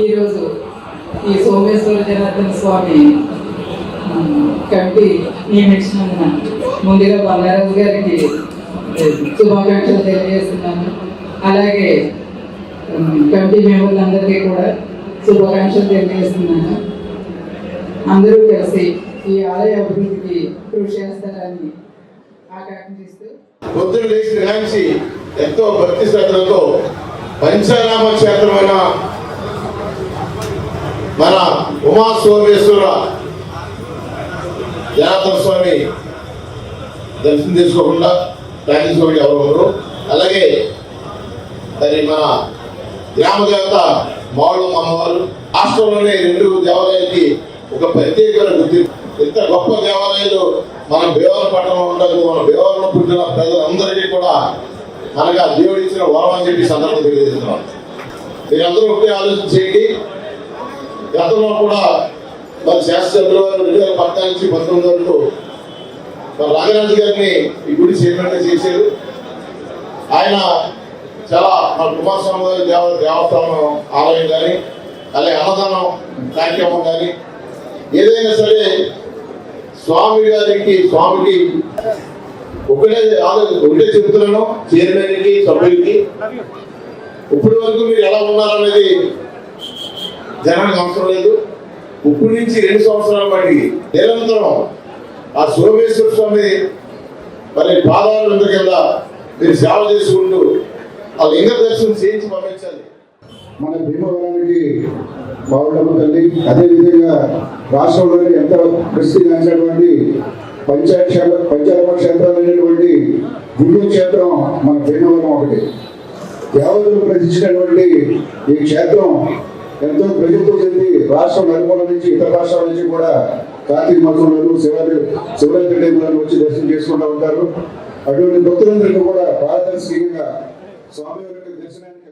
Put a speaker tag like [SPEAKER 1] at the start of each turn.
[SPEAKER 1] ఈరోజు ఈ సోమేశ్వర జనార్దన స్వామి కమిటీ నియమించినందున ముందుగా బంగారాజు గారికి శుభాకాంక్షలు తెలియజేస్తున్నాను. అలాగే ఉమ్, కమిటీ మెంబర్లందరికీ కూడా శుభాకాంక్షలు తెలియజేస్తున్నాను. అందరూ కలిసి ఈ ఆలయ అభివృద్ధికి కృషి చేస్తారని ఆకాంక్షిస్తూ
[SPEAKER 2] పొద్దున్న లేచి ఎంతో భక్తి శ్రద్ధలతో పంచారామ క్షేత్రమైన మన ఉమా సోమేశ్వర జనార్దన స్వామి దర్శనం చేసుకోకుండా ప్రార్థించుకోవడం ఎవరు ఉండరు. అలాగే మరి మన గ్రామ దేవత మాడు అమ్మవారు రాష్ట్రంలోనే రెండు దేవాలయాలకి ఒక ప్రత్యేకమైన గుర్తింపు. ఇంత గొప్ప దేవాలయాలు మన భీవరం పట్టణంలో ఉండదు. మన భీవరంలో పుట్టిన ప్రజలందరికీ అనగా దేవుడు ఇచ్చిన వరం అని చెప్పి ఈ సందర్భం తెలియజేస్తున్నాం. మీరందరూ ఒకటే ఆలోచన చేయండి గతంలో కూడా మరి శాస్త్రంలో రెండు వేల పద్నాలుగు నుంచి పంతొమ్మిది వరకు మరి రాజరాజు గారిని ఈ గుడి చైర్మన్గా చేశారు. ఆయన చాలా మన కుమారస్వామి గారి దేవ దేవస్థానం ఆలయం కానీ అలాగే అన్నదానం కార్యక్రమం కానీ ఏదైనా సరే స్వామి గారికి స్వామికి ఒకటే ఆలోచన ఒకటే చెబుతున్నాను చైర్మన్కి సభ్యులకి. ఇప్పటి వరకు మీరు ఎలా ఉన్నారనేది జనానికి అవసరం లేదు. ఇప్పుడు నుంచి రెండు సంవత్సరాల బట్టి నిరంతరం ఆ సోమేశ్వర స్వామి మరి పాదాల కింద మీరు సేవ చేసుకుంటూ ఆ లింగ దర్శనం చేయించి పంపించాలి.
[SPEAKER 3] మన భీమవరానికి బావుడమ్మ తల్లి. అదేవిధంగా రాష్ట్రంలోని ఎంతో ప్రసిద్ధిగాంచినటువంటి పంచాక్షర పంచాయత క్షేత్ర గుంటూరు క్షేత్రం మన భీమవరం ఒకటి. దేవతలు ప్రతిష్ఠించినటువంటి ఈ క్షేత్రం ఎంతో ప్రసిద్ధి చెంది రాష్ట్రం నలుమూల నుంచి ఇతర రాష్ట్రాల నుంచి కూడా కార్తీక మాసంలో శివరాత్రి శివరాత్రి టైంలో వచ్చి దర్శనం చేసుకుంటూ ఉంటారు. అటువంటి భక్తులందరికీ కూడా పారదర్శకంగా స్వామి దర్శనానికి